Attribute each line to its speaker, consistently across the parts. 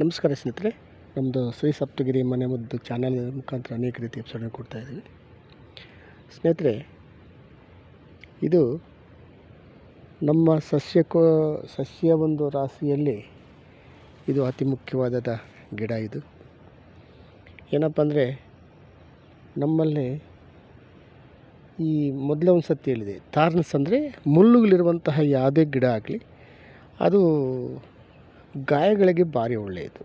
Speaker 1: ನಮಸ್ಕಾರ ಸ್ನೇಹಿತರೆ ನಮ್ಮದು ಶ್ರೀ ಸಪ್ತಗಿರಿ ಮನೆ ಮದ್ದು ಚಾನಲ್ ಮುಖಾಂತರ ಅನೇಕ ರೀತಿ ಕೊಡ್ತಾ ಇದ್ದೀವಿ. ಸ್ನೇಹಿತರೆ, ಇದು ನಮ್ಮ ಸಸ್ಯಕ್ಕೋ ಸಸ್ಯ ಒಂದು ರಾಶಿಯಲ್ಲಿ ಇದು ಅತಿ ಮುಖ್ಯವಾದ ಗಿಡ ಇದು. ಏನಪ್ಪ ಅಂದರೆ, ನಮ್ಮಲ್ಲಿ ಈ ಮೊದಲ ಒಂದು ಸತಿ ಹೇಳಿದೆ, ತಾರ್ನಸ್ ಅಂದರೆ ಮುಳ್ಳುಗಳಿರುವಂತಹ ಯಾವುದೇ ಗಿಡ ಆಗಲಿ, ಅದು ಗಾಯಗಳಿಗೆ ಭಾರಿ ಒಳ್ಳೆಯದು.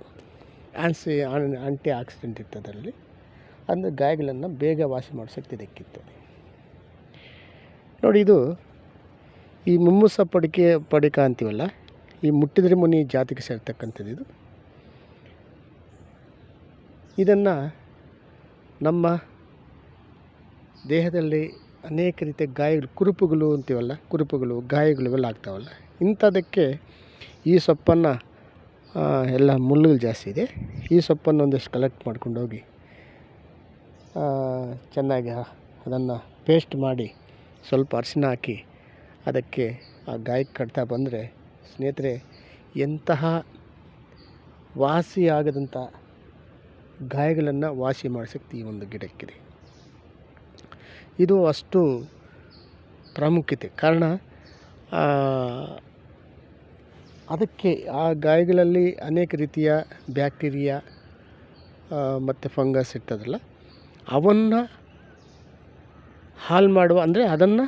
Speaker 1: ಆ್ಯನ್ಸಿ ಆ್ಯಂಟಿ ಆಕ್ಸಿಡೆಂಟ್ ಇತ್ತು ಅದರಲ್ಲಿ. ಅಂದರೆ ಗಾಯಗಳನ್ನು ಬೇಗ ವಾಸಿ ಮಾಡಿಸೋಕ್ಕೆ ಇದಕ್ಕಿತ್ತು ನೋಡಿ ಇದು ಈ ಮುಮ್ಮುಸ ಪಡಿಕೆ ಪಡಿಕ ಅಂತೀವಲ್ಲ, ಈ ಮುಟ್ಟಿದ್ರೆ ಮುನಿ ಜಾತಿಗೆ ಸೇರ್ತಕ್ಕಂಥದ್ದು ಇದು. ಇದನ್ನು ನಮ್ಮ ದೇಹದಲ್ಲಿ ಅನೇಕ ರೀತಿಯ ಗಾಯಗಳು, ಕುರುಪುಗಳು ಅಂತೀವಲ್ಲ, ಕುರುಪುಗಳು, ಗಾಯಗಳು ಇವೆಲ್ಲ ಆಗ್ತಾವಲ್ಲ. ಇಂಥದಕ್ಕೆ ಈ ಸೊಪ್ಪನ್ನು ಎಲ್ಲ ಮುಳ್ಳುಗಳು ಜಾಸ್ತಿ ಇದೆ. ಈ ಸೊಪ್ಪನ್ನು ಒಂದಿಷ್ಟು ಕಲೆಕ್ಟ್ ಮಾಡ್ಕೊಂಡು ಹೋಗಿ ಚೆನ್ನಾಗಿ ಅದನ್ನು ಪೇಸ್ಟ್ ಮಾಡಿ ಸ್ವಲ್ಪ ಅರಿಶಿನ ಹಾಕಿ ಅದಕ್ಕೆ ಆ ಗಾಯಕ್ಕೆ ಕಟ್ತಾ ಬಂದರೆ ಸ್ನೇಹಿತರೆ, ಎಂತಹ ವಾಸಿ ಆಗದಂಥ ಗಾಯಗಳನ್ನು ವಾಸಿ ಮಾಡೋ ಶಕ್ತಿ ಈ ಒಂದು ಗಿಡಕ್ಕಿದೆ. ಇದು ಅಷ್ಟು ಪ್ರಾಮುಖ್ಯತೆ. ಕಾರಣ ಅದಕ್ಕೆ ಆ ಗಾಯಗಳಲ್ಲಿ ಅನೇಕ ರೀತಿಯ ಬ್ಯಾಕ್ಟೀರಿಯಾ ಮತ್ತು ಫಂಗಸ್ ಇರ್ತದಲ್ಲ, ಅವನ್ನು ಹಾಳು ಮಾಡುವ, ಅಂದರೆ ಅದನ್ನು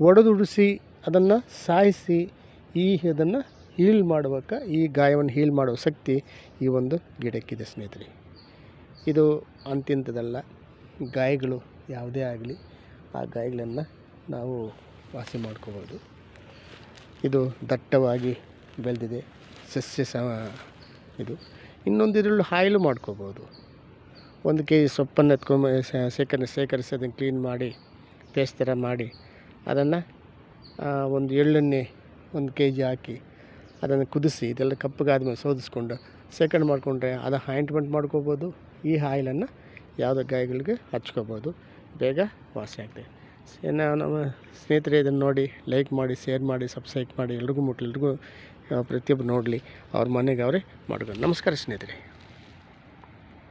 Speaker 1: ಒಡೆದುಡಿಸಿ ಅದನ್ನು ಸಾಯಿಸಿ, ಈ ಅದನ್ನು ಹೀಲ್ ಮಾಡುವಾಗ ಈ ಗಾಯವನ್ನು ಹೀಲ್ ಮಾಡುವ ಶಕ್ತಿ ಈ ಒಂದು ಗಿಡಕ್ಕಿದೆ ಸ್ನೇಹಿತರೆ. ಇದು ಅಂತ್ಯಂತದಲ್ಲ ಗಾಯಗಳು ಯಾವುದೇ ಆಗಲಿ ಆ ಗಾಯಗಳನ್ನು ನಾವು ವಾಸಿ ಮಾಡ್ಕೋಬೋದು. ಇದು ದಟ್ಟವಾಗಿ ಬೆಳೆದಿದೆ, ಸಸ್ಯ ಸಹ ಇದು. ಇನ್ನೊಂದು ಇದರಲ್ಲಿ ಆಯಿಲು ಮಾಡ್ಕೋಬೋದು. ಒಂದು ಕೆ ಜಿ ಸೊಪ್ಪನ್ನು ಎತ್ಕೊಂಬ ಶೇಖರಣೆ ಶೇಖರಿಸಿ ಅದನ್ನು ಕ್ಲೀನ್ ಮಾಡಿ ಪೇಸ್ಟ್ ಥರ ಮಾಡಿ, ಅದನ್ನು ಒಂದು ಎಳ್ಳೆಣ್ಣೆ ಒಂದು ಕೆ ಜಿ ಹಾಕಿ ಅದನ್ನು ಕುದಿಸಿ, ಇದೆಲ್ಲ ಕಪ್ಪಗಾದ್ಮೇಲೆ ಶೋಧಿಸ್ಕೊಂಡು ಶೇಖರಣೆ ಮಾಡಿಕೊಂಡ್ರೆ ಅದು ಹಾಯಿಂಟ್ಮೆಂಟ್ ಮಾಡ್ಕೋಬೋದು. ಈ ಆಯಿಲನ್ನು ಯಾವುದೋ ಗಾಯಗಳಿಗೆ ಹಚ್ಕೋಬೋದು. ಬೇಗ ವಾಸಿ ಆಗ್ತದೆ. ಇನ್ನು ನಮ್ಮ ಸ್ನೇಹಿತರೆ, ಇದನ್ನು ನೋಡಿ ಲೈಕ್ ಮಾಡಿ ಶೇರ್ ಮಾಡಿ ಸಬ್ಸ್ಕ್ರೈಬ್ ಮಾಡಿ, ಎಲ್ರಿಗೂ ಮುಟ್ಲಿ, ಎಲ್ರಿಗೂ ಪ್ರತಿಯೊಬ್ಬರು ನೋಡಲಿ, ಅವ್ರ ಮನೆಗೆ ಅವರೇ ಮಾಡ್ಕೊಂಡು ನಮಸ್ಕಾರ ಸ್ನೇಹಿತರೆ.